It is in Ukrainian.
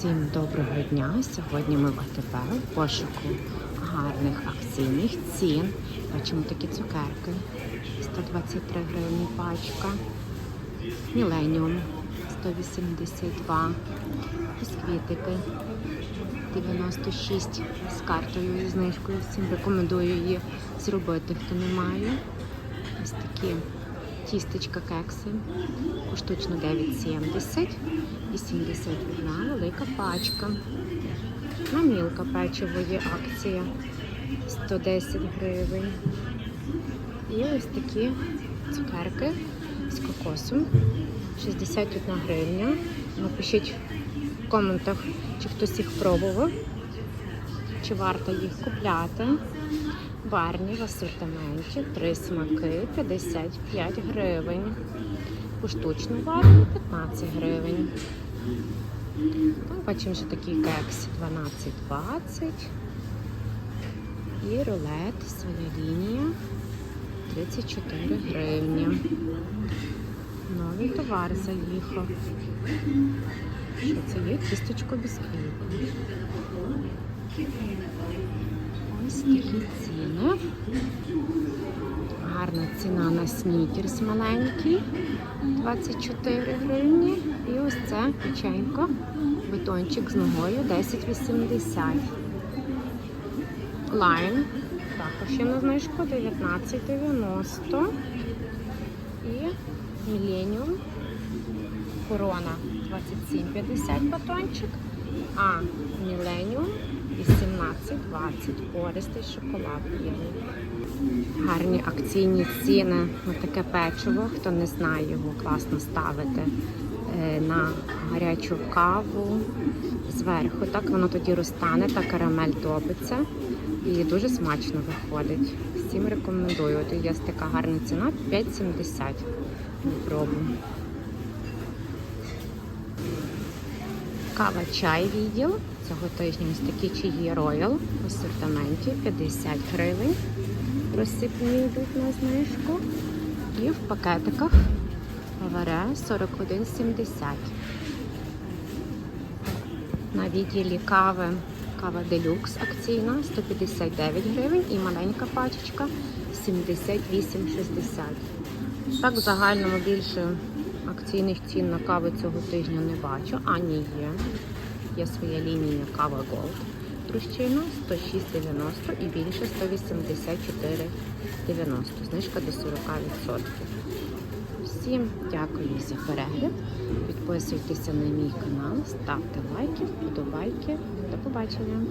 Всім доброго дня! Сьогодні ми в АТБ в пошуку гарних акційних цін. Бачимо такі цукерки. 123 гривні пачка. Міленіум 182. Бісквітики 96 з картою і знижкою. Всім рекомендую її зробити, хто не має. Ось такі тістечка кекси. Поштучно 9,70 і 71 велика пачка. На мілка печиво є акція 110 гривень. І ось такі цукерки з кокосом 61 гривня. Напишіть в коментах, чи хтось їх пробував, чи варто їх купляти. Барні в асортименті, три смаки 55 гривень. Поштучну варну 15 гривень. Там бачимо, що такий кекс 12,20. І рулет своя лінія 34 гривні. Новий товар заїхав. Що це є? Тістечко бісквіт. Ціни. Гарна ціна на снікерс маленький 24 гривні. І ось це печенько, бетончик з ногою 10,80. Лайн. Також є на знижку 19,90. І Міленіум. Корона 27,50 батончик. А Міленіум 18,20. Пористий шоколад. Гарні акційні ціни на таке печиво. Хто не знає його, класно ставити е, на гарячу каву зверху. Так воно тоді розтане, та карамель топиться і дуже смачно виходить. Всім рекомендую. От є така гарна ціна 5,70. Пробую. Кава чай відділ. Цього тижня ось такі чаї Royal в асортименті 50 гривень. Розсипні йдуть на знижку. І в пакетиках Аваре 41,70. На відділі кави кава делюкс акційна 159 гривень і маленька пачечка 78,60. Так, в загальному більше акційних цін на кави цього тижня не бачу. А ні, є. Є своя лінія кава Gold. Трущина 106,90 і більше 184,90. Знижка до 40%. Всім дякую за перегляд. Підписуйтеся на мій канал, ставте лайки, вподобайки. До побачення!